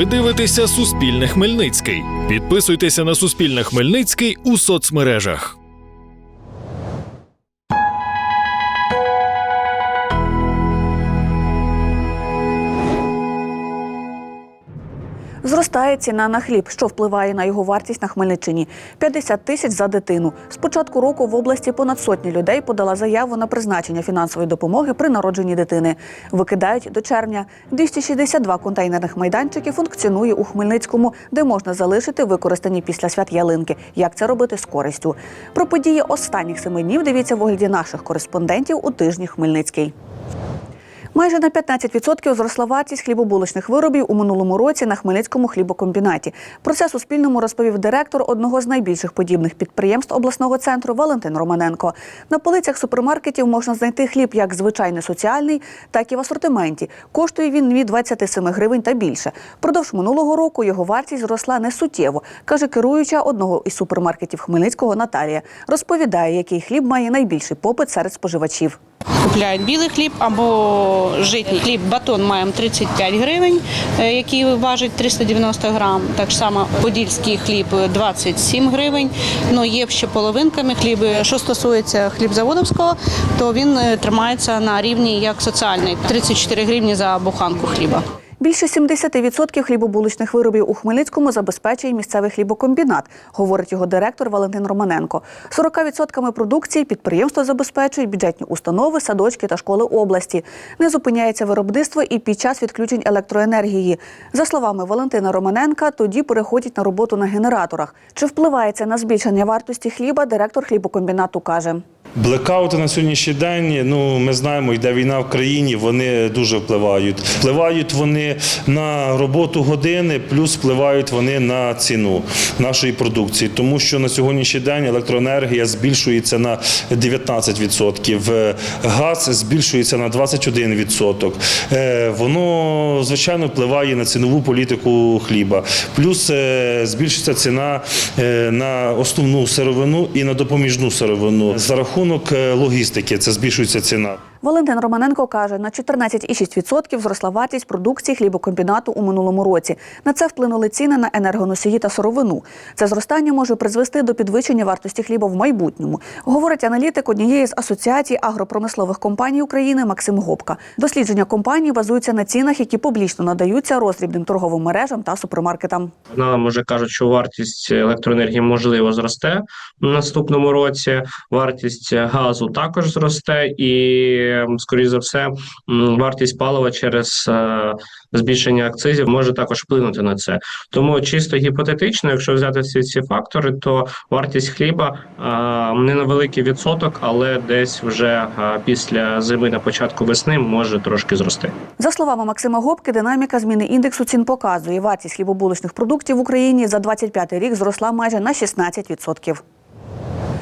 Ви дивитеся Суспільне Хмельницький. Підписуйтеся на Суспільне Хмельницький у соцмережах. Зростає ціна на хліб, що впливає на його вартість на Хмельниччині. 50 тисяч за дитину. З початку року в області понад сотні людей подала заяву на призначення фінансової допомоги при народженні дитини. Викидають до червня. 262 контейнерних майданчики функціонує у Хмельницькому, де можна залишити використані після свят ялинки. Як це робити з користю? Про події останніх семи днів дивіться в огляді наших кореспондентів у тижні Хмельницький. Майже на 15% зросла вартість хлібобулочних виробів у минулому році на Хмельницькому хлібокомбінаті. Про це Суспільному розповів директор одного з найбільших подібних підприємств обласного центру Валентин Романенко. На полицях супермаркетів можна знайти хліб як звичайний соціальний, так і в асортименті. Коштує він від 27 гривень та більше. Продовж минулого року його вартість зросла не суттєво, каже керуюча одного із супермаркетів Хмельницького Наталія. Розповідає, який хліб має найбільший попит серед споживачів. Купляють білий хліб або житній хліб. Батон маємо 35 гривень, е, який важить 390 грам. Так само подільський хліб 27 гривень. Ну є ще половинками хліби. Що стосується хлібзаводовського, то він е, тримається на рівні як соціальний 34 гривні за буханку хліба. Більше 70% хлібобулочних виробів у Хмельницькому забезпечує місцевий хлібокомбінат, говорить його директор Валентин Романенко. 40% продукції підприємство забезпечують бюджетні установи, садочки та школи області. Не зупиняється виробництво і під час відключень електроенергії. За словами Валентина Романенка, тоді переходять на роботу на генераторах. Чи впливає це на збільшення вартості хліба? Директор хлібокомбінату каже. Блекаути на сьогоднішній день. Ну ми знаємо, йде війна в країні. Вони дуже впливають. Впливають вони на роботу години, плюс впливають вони на ціну нашої продукції, тому що на сьогоднішній день електроенергія збільшується на 19%, е, газ збільшується на 21%. Е, Воно звичайно впливає на цінову політику хліба. Плюс е, збільшується ціна на основну сировину і на допоміжну сировину за рахунок е, логістики. Це збільшується ціна. Валентин Романенко каже, на 14,6% зросла вартість продукції хлібокомбінату у минулому році. На це вплинули ціни на енергоносії та сировину. Це зростання може призвести до підвищення вартості хліба в майбутньому, говорить аналітик однієї з асоціацій агропромислових компаній України Максим Гопка. Дослідження компанії базуються на цінах, які публічно надаються роздрібним торговим мережам та супермаркетам. Нам вже кажуть, що вартість електроенергії можливо зросте в наступному році. Вартість газу також зросте, і скоріш за все, вартість палива через е, збільшення акцизів може також вплинути на це. Тому чисто гіпотетично, якщо взяти всі ці фактори, то вартість хліба е, не на великий відсоток, але десь вже е, після зими на початку весни може трошки зрости. За словами Максима Гопки, динаміка зміни індексу цін показує. Вартість хлібобулочних продуктів в Україні за 25 рік зросла майже на 16%.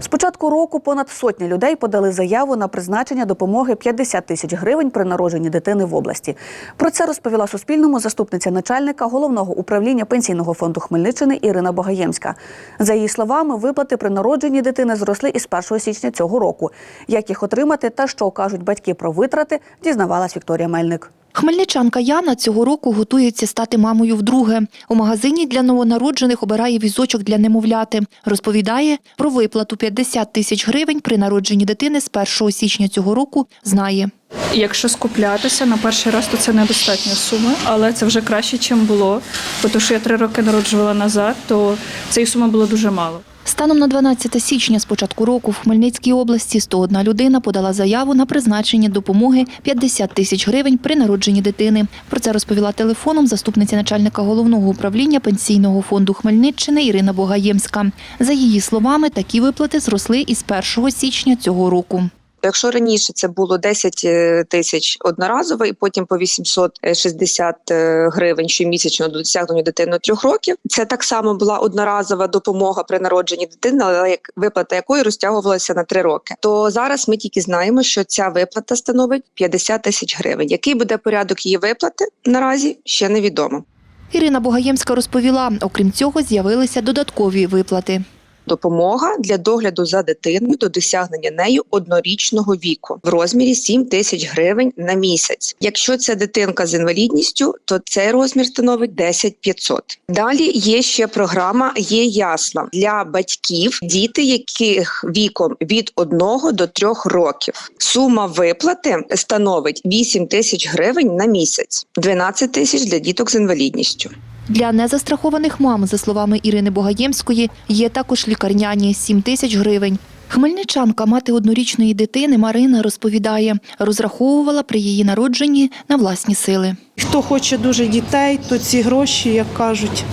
З початку року понад сотня людей подали заяву на призначення допомоги 50 тисяч гривень при народженні дитини в області. Про це розповіла Суспільному заступниця начальника головного управління пенсійного фонду Хмельниччини Ірина Богаємська. За її словами, виплати при народженні дитини зросли із 1 січня цього року. Як їх отримати та що кажуть батьки про витрати, дізнавалась Вікторія Мельник. Хмельничанка Яна цього року готується стати мамою вдруге. У магазині для новонароджених обирає візочок для немовляти. Розповідає, про виплату 50 тисяч гривень при народженні дитини з 1 січня цього року знає. Якщо скуплятися на перший раз, то це недостатня сума, але це вже краще, ніж було. Бо то, що я три роки народжувала назад, то цієї суми було дуже мало. Станом на 12 січня з початку року в Хмельницькій області 101 людина подала заяву на призначення допомоги 50 тисяч гривень при народженні дитини. Про це розповіла телефоном заступниця начальника головного управління пенсійного фонду Хмельниччини Ірина Богаємська. За її словами, такі виплати зросли із 1 січня цього року. Якщо раніше це було 10 е, тисяч одноразово, і потім по 860 е, гривень щомісячно до досягнення дитини трьох років, це так само була одноразова допомога при народженні дитини, але як виплата якої розтягувалася на три роки. То зараз ми тільки знаємо, що ця виплата становить 50 тисяч гривень. Який буде порядок її виплати наразі ще невідомо. Ірина Богаємська розповіла, окрім цього, з'явилися додаткові виплати. Допомога для догляду за дитиною до досягнення нею однорічного віку в розмірі 7 тисяч гривень на місяць. Якщо це дитинка з інвалідністю, то цей розмір становить 10 500. Далі є ще програма Є ясла для батьків, діти, яких віком від 1 до 3 років. Сума виплати становить 8 тисяч гривень на місяць, 12 тисяч для діток з інвалідністю. Для незастрахованих мам, за словами Ірини Богаємської, є також лікарняні 7 тисяч гривень. Хмельничанка, мати однорічної дитини Марина розповідає, розраховувала при її народженні на власні сили. Хто хоче дуже дітей, то ці гроші, як кажуть,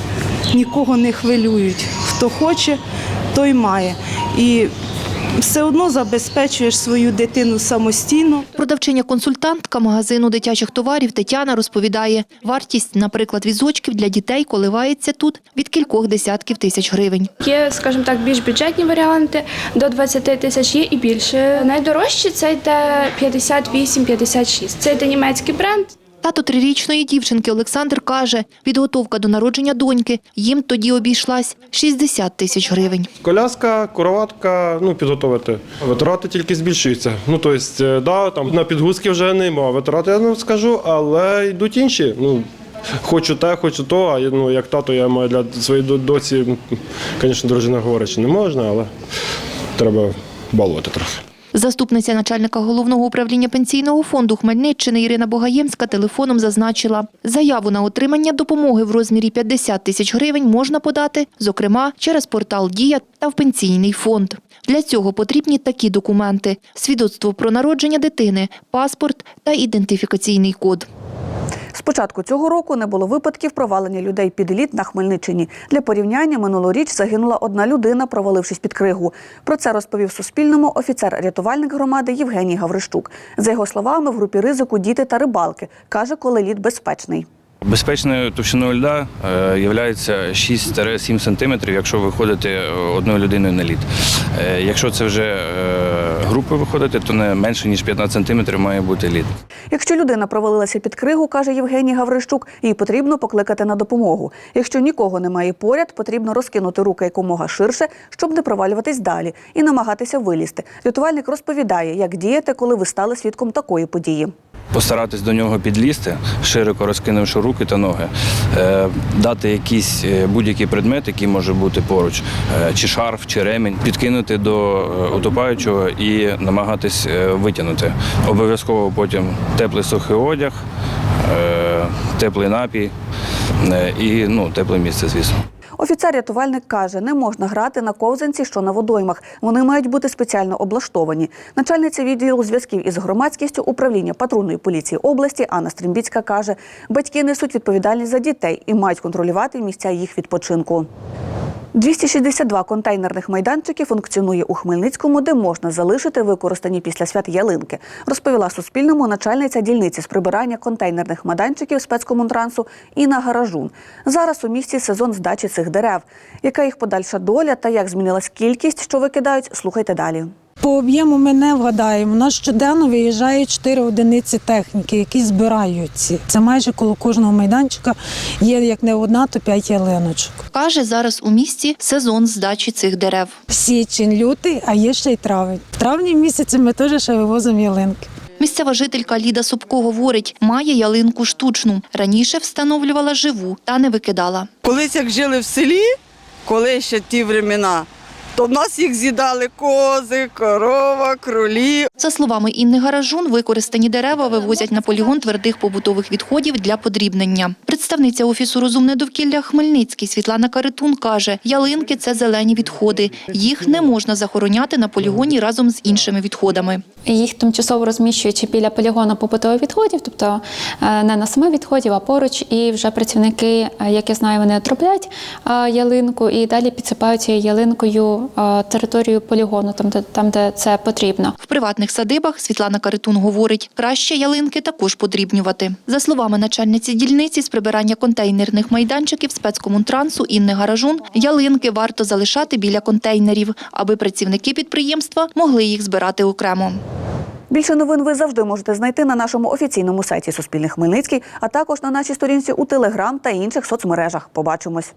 нікого не хвилюють. Хто хоче, той має. І все одно забезпечуєш свою дитину самостійно. Продавчиня-консультантка магазину дитячих товарів Тетяна розповідає, вартість, наприклад, візочків для дітей коливається тут від кількох десятків тисяч гривень. Є, скажімо так, більш бюджетні варіанти до 20 тисяч є і більше. Найдорожче це йде 58-56. Це йде німецький бренд. Тато трирічної дівчинки Олександр каже, підготовка до народження доньки їм тоді обійшлась 60 тисяч гривень. Коляска, короватка, ну підготовити. Витрати тільки збільшуються. Ну тобто, да, там на підгузки вже нема. Витрати я не скажу, але йдуть інші. Ну хочу те, хочу то. А ну, як тато, я маю для своєї до- доці, звісно, дружина говорить, що не можна, але треба балувати трохи. Заступниця начальника головного управління пенсійного фонду Хмельниччини Ірина Богаємська телефоном зазначила, заяву на отримання допомоги в розмірі 50 тисяч гривень можна подати, зокрема, через портал Дія та в пенсійний фонд. Для цього потрібні такі документи: свідоцтво про народження дитини, паспорт та ідентифікаційний код. З початку цього року не було випадків провалення людей під лід на Хмельниччині. Для порівняння минулоріч загинула одна людина, провалившись під кригу. Про це розповів Суспільному офіцер-рятувальник громади Євгеній Гаврищук. За його словами, в групі ризику діти та рибалки. Каже, коли лід безпечний. Безпечною товщиною льда е, є 6-7 см, якщо виходити одною людиною на лід. Е, Якщо це вже е, групи виходити, то не менше ніж 15 см має бути лід. Якщо людина провалилася під кригу, каже Євгеній Гаврищук, їй потрібно покликати на допомогу. Якщо нікого немає поряд, потрібно розкинути руки якомога ширше, щоб не провалюватись далі і намагатися вилізти. Рятувальник розповідає, як діяти, коли ви стали свідком такої події. Постаратись до нього підлізти, широко розкинувши руки та ноги, Е, дати якийсь е, будь-який предмет, який може бути поруч, е, чи шарф, чи ремінь, підкинути до утопаючого і намагатись витягнути. Обов'язково потім теплий сухий одяг, теплий напій і ну, тепле місце, звісно. Офіцер-рятувальник каже, не можна грати на ковзанці, що на водоймах. Вони мають бути спеціально облаштовані. Начальниця відділу зв'язків із громадськістю управління патрульної поліції області Анна Стрімбіцька каже, батьки несуть відповідальність за дітей і мають контролювати місця їх відпочинку. 262 контейнерних майданчики функціонує у Хмельницькому, де можна залишити використані після свят ялинки, розповіла Суспільному начальниця дільниці з прибирання контейнерних майданчиків спецкомунтрансу Інна Гаражун. Зараз у місті сезон здачі цих дерев. Яка їх подальша доля та як змінилась кількість, що викидають, слухайте далі. По об'єму ми не вгадаємо. У нас щоденно виїжджає 4 одиниці техніки, які збирають ці. Це майже коло кожного майданчика є як не одна, то п'ять ялиночок. Каже, зараз у місті сезон здачі цих дерев. Січень, лютий, а є ще й травень. В травні місяці ми теж ще вивозимо ялинки. Місцева жителька Ліда Собко говорить, має ялинку штучну. Раніше встановлювала живу та не викидала. Колись як жили в селі, коли ще ті времена, то в нас їх з'їдали кози, корова, кролі. За словами Інни Гаражун, використані дерева вивозять на полігон твердих побутових відходів для подрібнення. Представниця офісу розумне довкілля Хмельницький Світлана Каритун каже, ялинки це зелені відходи. Їх не можна захороняти на полігоні разом з іншими відходами. Їх тимчасово розміщують біля полігону побутових відходів, тобто е, не на саме відходів, а поруч. І вже працівники, е, як я знаю, вони отробляють е, ялинку і далі підсипають цією ялинкою е, територію полігону, там де, там, де це потрібно. В приватних садибах Світлана Каритун говорить, краще ялинки також подрібнювати. За словами начальниці дільниці з прибирання контейнерних майданчиків спецкомунтрансу Інни Гаражун, ялинки варто залишати біля контейнерів, аби працівники підприємства могли їх збирати окремо. Більше новин ви завжди можете знайти на нашому офіційному сайті Суспільне Хмельницький, а також на нашій сторінці у Телеграм та інших соцмережах. Побачимось.